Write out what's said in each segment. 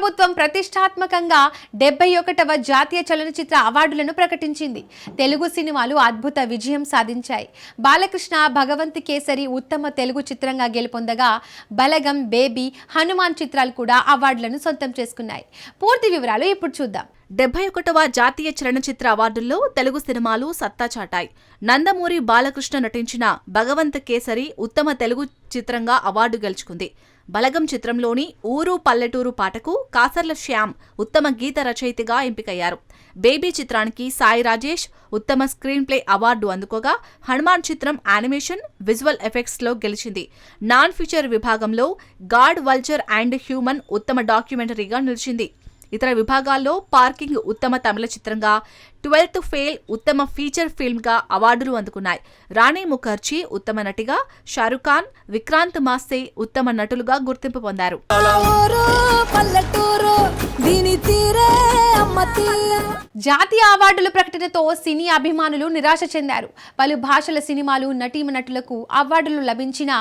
ప్రభుత్వం ప్రతిష్టాత్మకంగా డెబ్బై ఒకటవ జాతీయ చలనచిత్ర అవార్డులను ప్రకటించింది. తెలుగు సినిమాలు అద్భుత విజయం సాధించాయి. బాలకృష్ణ భగవంత్ కేసరి ఉత్తమ తెలుగు చిత్రంగా గెలుపొందగా బలగం బేబీ హనుమాన్ చిత్రాలు కూడా అవార్డులను సొంతం చేసుకున్నాయి. పూర్తి వివరాలు ఇప్పుడు చూద్దాం. డెబ్బై ఒకటవ జాతీయ చలనచిత్ర అవార్డుల్లో తెలుగు సినిమాలు సత్తా చాటాయి. నందమూరి బాలకృష్ణ నటించిన భగవంత్ కేసరి ఉత్తమ తెలుగు చిత్రంగా అవార్డు గెలుచుకుంది. బలగం చిత్రంలోని ఊరు పల్లెటూరు పాటకు కాసర్ల శ్యామ్ ఉత్తమ గీత రచయితగా ఎంపికయ్యారు. బేబీ చిత్రానికి సాయి రాజేష్ ఉత్తమ స్క్రీన్ ప్లే అవార్డు అందుకోగా హనుమాన్ చిత్రం యానిమేషన్ విజువల్ ఎఫెక్ట్స్లో గెలిచింది. నాన్ ఫీచర్ విభాగంలో గాడ్ వల్చర్ అండ్ హ్యూమన్ ఉత్తమ డాక్యుమెంటరీగా నిలిచింది. ఇతర విభాగాల్లో పార్కింగ్ ఉత్తమ తమిళ చిత్రంగా ట్వెల్త్ ఫెయిల్ ఉత్తమ ఫీచర్ ఫిల్మ్గా అవార్డులు అందుకున్నాయి. రాణి ముఖర్జీ ఉత్తమ నటిగా షారుఖ్ ఖాన్ విక్రాంత్ మాస్తే ఉత్తమ నటులుగా గుర్తింపు పొందారు. దీని తీరే అమ్మ జాతీయ అవార్డుల ప్రకటనతో సినీ అభిమానులు నిరాశ చెందారు. పలు భాషల సినిమాలు నటీమనటులకు అవార్డులు లభించినా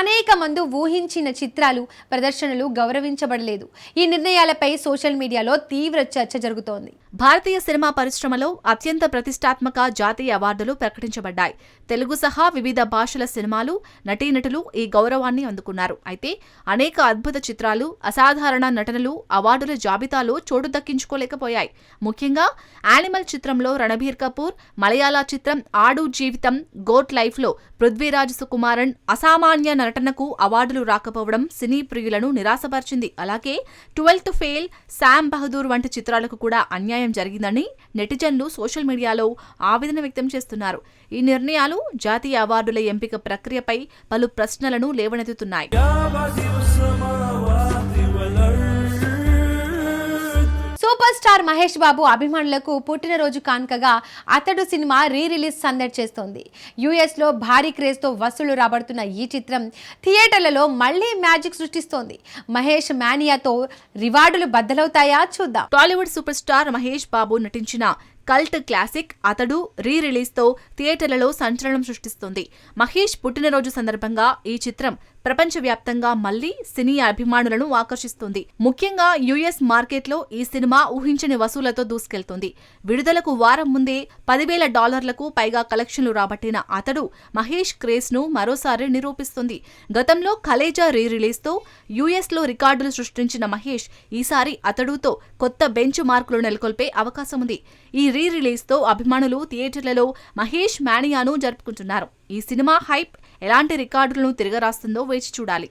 అనేక మంది ఊహించిన చిత్రాలు ప్రదర్శనలు గౌరవించబడలేదు. ఈ నిర్ణయాలపై సోషల్ మీడియాలో తీవ్ర చర్చ జరుగుతోంది. భారతీయ సినిమా పరిశ్రమలో అత్యంత ప్రతిష్టాత్మక జాతీయ అవార్డులు ప్రకటించబడ్డాయి. తెలుగు సహా వివిధ భాషల సినిమాలు నటీనటులు ఈ గౌరవాన్ని అందుకున్నారు. అయితే అనేక అద్భుత చిత్రాలు అసాధారణ నటనలు అవార్డుల జాబితాలో చోటు దక్కించుకోలేకపోయాయి. ముఖ్యంగా యానిమల్ చిత్రంలో రణబీర్ కపూర్ మలయాళ చిత్రం ఆడు జీవితం గోట్ లైఫ్లో పృథ్వీరాజ్ సుకుమారన్ అసామాన్య నటనకు అవార్డులు రాకపోవడం సినీ ప్రియులను నిరాశపరిచింది. అలాగే ట్వెల్త్ ఫెయిల్ శామ్ బహదూర్ వంటి చిత్రాలకు కూడా అన్యాయం జరిగిందని నెటిజన్లు సోషల్ మీడియాలో ఆవేదన వ్యక్తం చేస్తున్నారు. ఈ నిర్ణయాలు జాతీయ అవార్డుల ఎంపిక ప్రక్రియపై పలు ప్రశ్నలను లేవనెత్తుతున్నాయి. సూపర్ స్టార్ మహేష్ బాబు అభిమానులకు పుట్టినరోజు కానుకగా అతడు సినిమా రీ రిలీజ్ సందడి చేస్తోంది. యుఎస్లో భారీ క్రేజ్తో వసూలు రాబడుతున్న ఈ చిత్రం థియేటర్లలో మళ్ళీ మ్యాజిక్ సృష్టిస్తోంది. మహేష్ మానియాతో రివార్డులు బద్దలవుతాయా చూద్దాం. టాలీవుడ్ సూపర్ స్టార్ మహేష్ బాబు నటించిన కల్ట్ క్లాసిక్ అతడు రీ రిలీజ్తో థియేటర్లలో సంచలనం సృష్టిస్తుంది. మహేష్ పుట్టినరోజు సందర్భంగా ఈ చిత్రం ప్రపంచవ్యాప్తంగా మళ్ళీ సినీ అభిమానులను ఆకర్షిస్తుంది. ముఖ్యంగా యుఎస్ మార్కెట్లో ఈ సినిమా ఊహించని వసూలతో దూసుకెళ్తుంది. విడుదలకు వారం ముందే పదివేల డాలర్లకు పైగా కలెక్షన్లు రాబట్టిన అతడు మహేష్ క్రేజ్ను మరోసారి నిరూపిస్తుంది. గతంలో కలేజా రీ రిలీజ్తో యుఎస్లో రికార్డులు సృష్టించిన మహేష్ ఈసారి అతడుతో కొత్త బెంచ్ మార్కులు నెలకొల్పే అవకాశం ఉంది ఈ రీ రిలీజ్తో అభిమానులు థియేటర్లలో మహేష్ మానియాను జరుపుకుంటున్నారు. ఈ సినిమా హైప్ ఎలాంటి రికార్డులను తిరగరాస్తుందో వేచి చూడాలి.